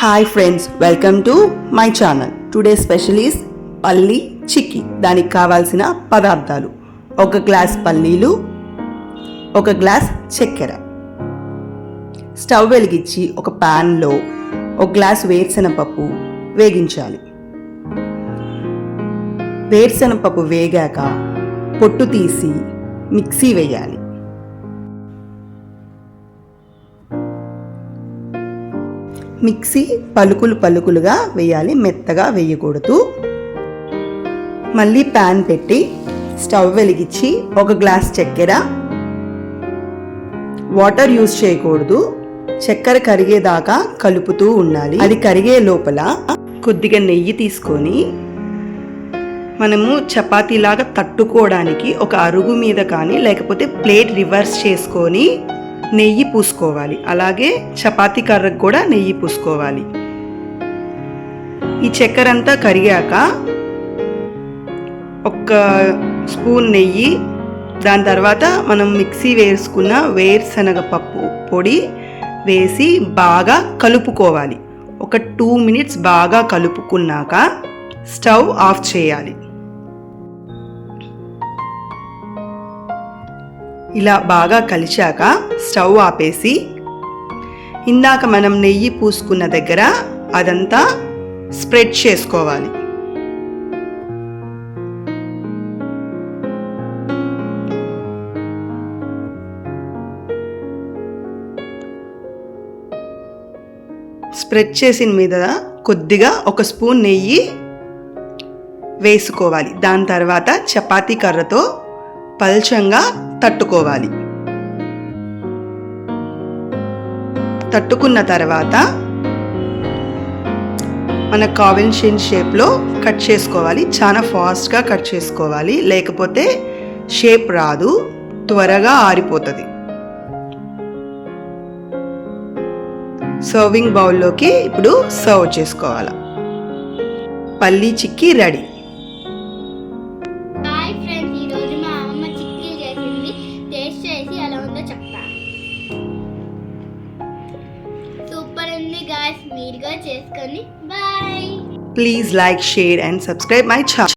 Hi friends welcome to my channel today special is palli chikki దానికి కావాల్సిన పదార్థాలు. ఒక గ్లాస్ పల్లీలు ఒక గ్లాస్ చక్కెర. స్టవ్ వెలిగించి ఒక ప్యాన్లో ఒక గ్లాస్ వేరుశనపప్పు వేగించాలి. వేరుశనపప్పు వేగాక పొట్టు తీసి మిక్సీ వేయాలి. మిక్సీ పలుకులు పలుకులుగా వేయాలి మెత్తగా వేయకూడదు. మళ్ళీ ప్యాన్ పెట్టి స్టవ్ వెలిగించి ఒక గ్లాస్ చక్కెర. వాటర్ యూస్ చేయకూడదు. చక్కెర కరిగేదాకా కలుపుతూ ఉండాలి. అది కరిగే లోపల కొద్దిగా నెయ్యి తీసుకొని మనము చపాతీలాగా తట్టుకోవడానికి ఒక అరుగు మీద కానీ లేకపోతే ప్లేట్ రివర్స్ చేసుకొని నెయ్యి పూసుకోవాలి. అలాగే చపాతీ కర్రకు కూడా నెయ్యి పూసుకోవాలి. ఈ చక్కెర అంతా కరిగాక ఒక స్పూన్ నెయ్యి దాని తర్వాత మనం మిక్సీ వేసుకున్న వేరుశనగ పప్పు పొడి వేసి బాగా కలుపుకోవాలి. ఒక టూ మినిట్స్ బాగా కలుపుకున్నాక స్టవ్ ఆఫ్ చేయాలి. ఇలా బాగా కలిశాక స్టవ్ ఆపేసి ఇందాక మనం నెయ్యి పూసుకున్న దగ్గర అదంతా స్ప్రెడ్ చేసుకోవాలి. స్ప్రెడ్ చేసిన మీద కొద్దిగా ఒక స్పూన్ నెయ్యి వేసుకోవాలి. దాని తర్వాత చపాతీ కర్రతో పల్చంగా తట్టుకోవాలి. తట్టుకున్న తర్వాత మన కావెన్షన్ షేప్లో కట్ చేసుకోవాలి. చాలా ఫాస్ట్గా కట్ చేసుకోవాలి. లేకపోతే షేప్ రాదు. త్వరగా ఆరిపోతుంది. సర్వింగ్ బౌల్లోకి ఇప్పుడు సర్వ్ చేసుకోవాలి. పల్లీ చిక్కీ రెడీ. ఉంది మీరుగా చేసుకొని bye please like share and subscribe my channel